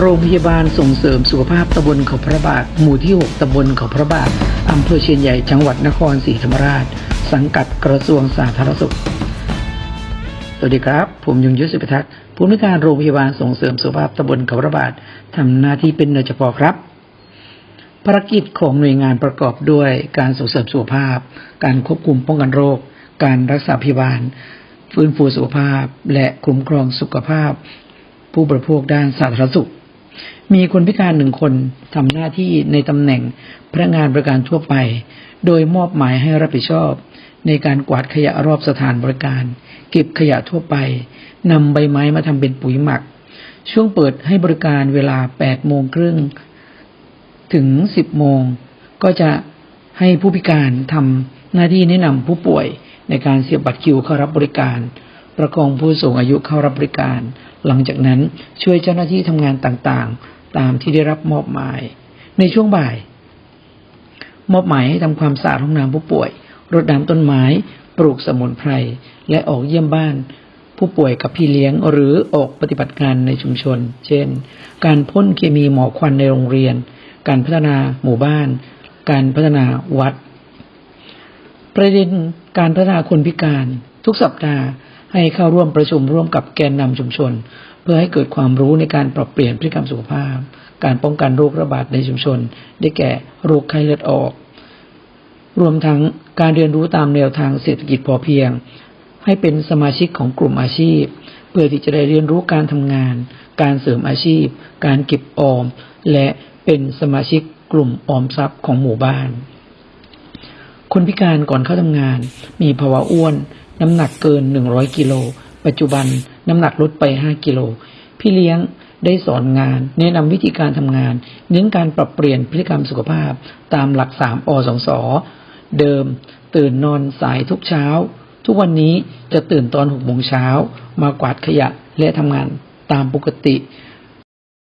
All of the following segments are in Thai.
โรงพยาบาลส่งเสริมสุขภาพตำบลเขาพระบาท หมู่ที่ 6ตำบลเขาพระบาทอำเภอเชียนใหญ่ จังหวัดนครศรีธรรมราช สังกัดกระทรวงสาธารณสุข สวัสดีครับ ผมยงยุทธศิพิทักษ์ผู้นวยการโรงพยาบาลส่งเสริมสุขภาพตำบลเขาพระบาททำหน้าที่เป็นโดยเฉพาะครับ ภารกิจของหน่วยงานประกอบด้วยการส่งเสริมสุขภาพ การควบคุมป้องกันโรค การรักษาพยาบาล ฟื้นฟูสุขภาพ และคุ้มครองสุขภาพ ผู้บริโภคด้านสาธารณสุข มีคนพิการหนึ่งคนทำหน้าที่ในตำแหน่งพนักงานบริการทั่วไป โดยมอบหมายให้รับผิดชอบ ในการกวาดขยะรอบสถานบริการ เก็บขยะทั่วไปนำใบไม้มาทำเป็นปุ๋ยหมัก ช่วงเปิดให้บริการเวลา8โมงครึ่งถึง 10 โมง ก็จะให้ผู้พิการทำหน้าที่แนะนำผู้ป่วยในการเสียบบัตรคิวเข้ารับบริการ ประคองผู้สูงอายุเข้ารับบริการ หลังจากนั้นช่วยเจ้าหน้าที่ทำงานต่างๆ ตามที่ได้รับมอบหมาย ในช่วงบ่าย มอบหมายให้ทำความสะอาดห้องน้ำผู้ป่วย รดน้ำต้นไม้ ปลูกสมุนไพร และออกเยี่ยมบ้าน ผู้ป่วยกับพี่เลี้ยงหรือออกปฏิบัติการในชุมชน เช่น การพ่นเคมีหมอกควันในโรงเรียน การพัฒนาหมู่บ้าน การพัฒนาวัด ประเด็นการพัฒนาคนพิการ ทุกสัปดาห์ ให้เข้าร่วมประชุมร่วมกับแกนนำชุมชน เพื่อให้เกิดความรู้ในการปรับเปลี่ยนพฤติกรรมสุขภาพ การป้องกันโรคระบาดในชุมชน ได้แก่โรคไข้เลือดออก รวมทั้งการเรียนรู้ตามแนวทางเศรษฐกิจพอเพียง ให้เป็นสมาชิกของกลุ่มอาชีพ เพื่อที่จะได้เรียนรู้การทำงาน การเสริมอาชีพ การเก็บออม และเป็นสมาชิกกลุ่มออมทรัพย์ของหมู่บ้าน คนพิการก่อนเข้าทำงาน มีภาวะอ้วน น้ำหนักเกิน100กิโล ปัจจุบันน้ำหนักลดไป5กิโล พี่เลี้ยงได้สอนงาน แนะนำวิธีการทำงาน เน้นการปรับเปลี่ยนพฤติกรรมสุขภาพ ตามหลัก3อสองสเดิม ตื่นนอนสายทุกเช้า ทุกวันนี้จะตื่นตอน6โมงเช้ามากวาดขยะและทำงานตามปกติ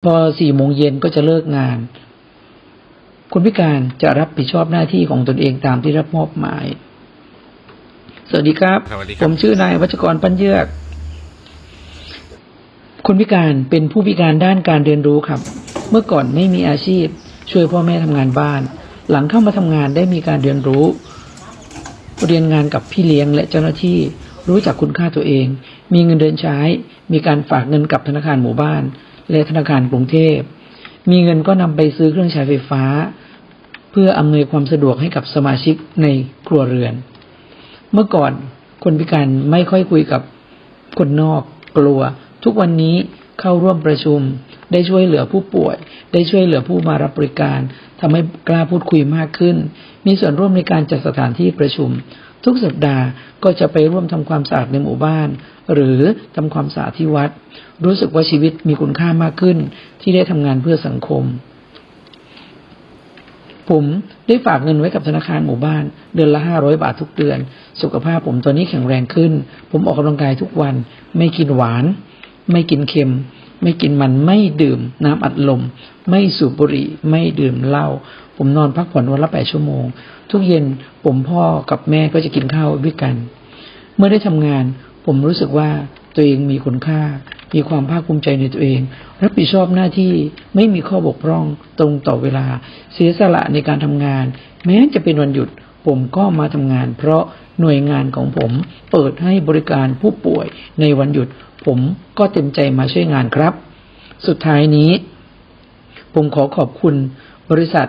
พอ4โมงเย็นก็จะเลิกงาน คนพิการจะรับผิดชอบหน้าที่ของตนเองตามที่รับมอบหมาย สวัสดีครับสวัสดีคผรับมชื่อนายวัชกรปัญเยือก คนพิการเป็นผู้พิการด้านการเรียนรู้ครับ เมื่อก่อนไม่มีอาชีพ ช่วยพ่อแม่ทำงานบ้าน หลังเข้ามาทำงานได้มีการเรียนรู้ เรียนงานกับพี่เลี้ยงและเจ้าหน้าที่ รู้จักคุณค่าตัวเอง มีเงินเดือนใช้ มีการฝากเงินกับธนาคารหมู่บ้าน และธนาคารกรุงเทพมีเงินก็นำไปซื้อเครื่องใช้ไฟฟ้า เพื่ออำนวยความสะดวกให้กับสมาชิกในครัวเรือน เมื่อก่อนคนพิการไม่ค่อยคุยกับคนนอกกลัว ทุกวันนี้เข้าร่วมประชุม ได้ช่วยเหลือผู้ป่วย ได้ช่วยเหลือผู้มารับบริการทำให้กล้าพูดคุยมากขึ้น มีส่วนร่วมในการจัดสถานที่ประชุม ทุกสัปดาห์ก็จะไปร่วมทำความสะอาดในหมู่บ้าน หรือทำความสะอาดที่วัด รู้สึกว่าชีวิตมีคุณค่ามากขึ้น ที่ได้ทำงานเพื่อสังคม ผมได้ฝากเงินไว้กับธนาคารหมู่บ้าน เดือนละห้าร้อยบาททุกเดือน สุขภาพผมตอนนี้แข็งแรงขึ้น ผมออกกำลังกายทุกวัน ไม่กินหวาน ไม่กินเค็ม ไม่กินมันไม่ดื่ม น้ำอัดลม ไม่สูบบุหรี่ไม่ดื่มเหล้าผมนอนพักผ่อนวันละแปดชั่วโมง ทุกเย็นผมพ่อกับแม่ก็จะกินข้าวด้วยกัน เมื่อได้ทำงาน ผมรู้สึกว่าตัวเองมีคุณค่า มีความภาคภูมิใจในตัวเอง รับผิดชอบหน้าที่ไม่มีข้อบกพร่องตรงต่อเวลา เสียสละในการทำงาน แม้จะเป็นวันหยุดผมก็มาทำงาน เพราะหน่วยงานของผมเปิดให้บริการผู้ป่วยในวันหยุด ผมก็เต็มใจมาช่วยงานครับ สุดท้ายนี้ ผมขอขอบคุณบริษัท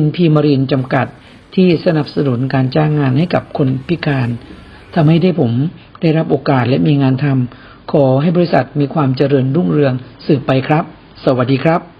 NP Marine จำกัดที่สนับสนุนการจ้างงานให้กับคนพิการทำให้ได้ผมได้รับโอกาสและมีงานทำ ขอให้บริษัทมีความเจริญรุ่งเรืองสืบไปครับ สวัสดีครับ